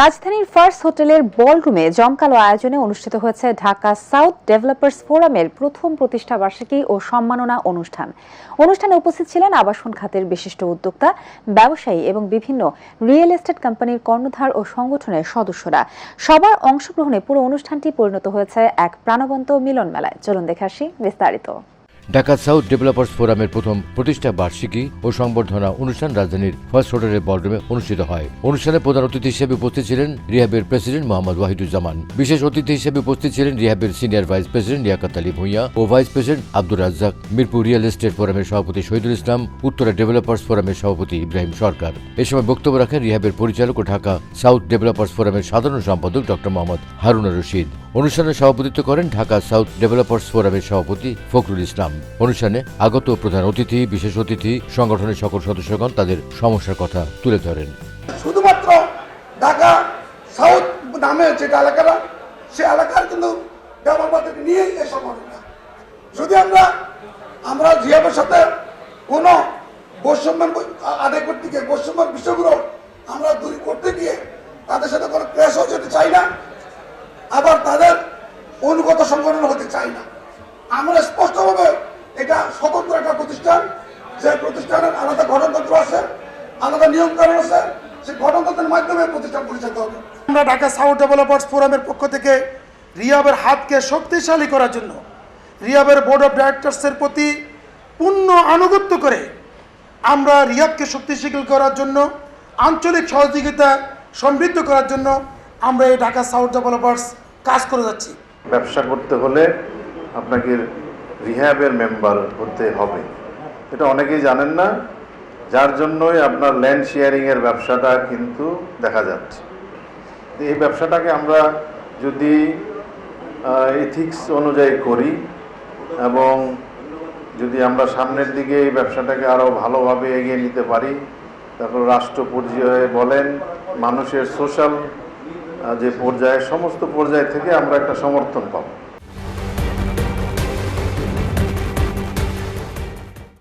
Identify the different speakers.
Speaker 1: রাজধানীর ফার্স্ট হোটেলের বলরুমে জমকালো আয়োজনে অনুষ্ঠিত হয়েছে ঢাকা সাউথ ডেভেলপার্স ফোরামের প্রথম প্রতিষ্ঠা বার্ষিকী ও সম্মাননা অনুষ্ঠান। অনুষ্ঠানে উপস্থিত ছিলেন আবাসন খাতের বিশিষ্ট উদ্যোক্তা, ব্যবসায়ী এবং বিভিন্ন রিয়েল এস্টেট কোম্পানির কর্ণধার ও সংগঠনের সদস্যরা। সবার অংশগ্রহণে পুরো অনুষ্ঠানটি পরিণত হয়েছে এক প্রাণবন্ত মিলন মেলায় চলুন দেখে আসি বিস্তারিত।
Speaker 2: ঢাকা সাউথ ডেভেলপার্স ফোরামের প্রথম প্রতিষ্ঠা বার্ষিকী ও সংবর্ধনা অনুষ্ঠান রাজধানীর ফার্স্ট হোটেলের বলরুমে অনুষ্ঠিত হয়। অনুষ্ঠানে প্রধান অতিথি হিসেবে উপস্থিত ছিলেন রিহাবের প্রেসিডেন্ট মোহাম্মদ ওয়াহিদুজ্জামান। বিশেষ অতিথি হিসেবে উপস্থিত ছিলেন রিহাবের senior vice president Liaquat Ali Bhuiyan ও vice president Abdur Razzak. Mirpur real estate ফোরামের সভাপতি শহীদুল ইসলাম, উত্তরা ডেভেলপার্স ফোরামের সভাপতি ইব্রাহিম সরকার। এ সময় বক্তব্য রাখেন রিহাবের পরিচালক ও ঢাকা সাউথ ডেভেলপার্স ফোরামের সাধারণ সম্পাদক ডক্টর মোহাম্মদ হারুনা রশিদ। অনুষ্ঠানে সভাপতিত্ব করেন ঢাকা সাউথ ডেভেলপার্স ফোরামের সভাপতি ফখরুল ইসলাম। অনুষ্ঠানে আগত প্রধান অতিথি, বিশেষ অতিথি, সংগঠনের সকল সদস্যগণ তাদের সমস্যার কথা তুলে ধরেন।
Speaker 3: শুধুমাত্র ঢাকা সাউথ নামে যেটা এলাকাটা, সে এলাকার কিন্তু সংগঠনটা যদি আমরা আমরা জিয়াবের সাথে কোনো বৈষম্য আদায় করতে গিয়ে বৈষম্য বিষয়গুলো আমরা দূর করতে গিয়ে তাদের সাথে কোনো ক্লেশও যেতে চাই না, আবার তাদের অনুগত সংগঠন হতে চাই না। আমরা স্পষ্টভাবে এটা স্বতন্ত্র একটা প্রতিষ্ঠান। যে প্রতিষ্ঠানের আলাদা গঠনতন্ত্র আছে আলাদা নিয়ম কানুন আছে সেই গঠনতন্ত্রের মাধ্যমে প্রতিষ্ঠান পরিচালিত হবে।
Speaker 4: আমরা ঢাকা সাউথ ডেভেলপার্স ফোরামের পক্ষ থেকে রিয়াবের হাতকে শক্তিশালী করার জন্য রিয়াবের বোর্ড অফ ডাইরেক্টরসের প্রতি পূর্ণ আনুগত্য করে আমরা রিয়াবকে শক্তিশালী করার জন্য আঞ্চলিক সহযোগিতা সমৃদ্ধ করার জন্য আমরা এই ঢাকা সাউথ ডেভেলপার্স কাজ করে যাচ্ছি।
Speaker 5: ব্যবসা করতে হলে আপনাকে রিহ্যাবের মেম্বার হতে হবে। এটা অনেকেই জানেন না, যার জন্যই আপনার ল্যান্ড শেয়ারিংয়ের ব্যবসাটা কিন্তু দেখা যাচ্ছে। এই ব্যবসাটাকে আমরা যদি এথিক্স অনুযায়ী করি এবং যদি আমরা সামনের দিকে এই ব্যবসাটাকে আরও ভালোভাবে এগিয়ে নিতে পারি, তারপর রাষ্ট্র পর্যায়ে বলেন, মানুষের সোশ্যাল যে পর্যায়ে, সমস্ত পর্যায় থেকে আমরা একটা সমর্থন পাবো।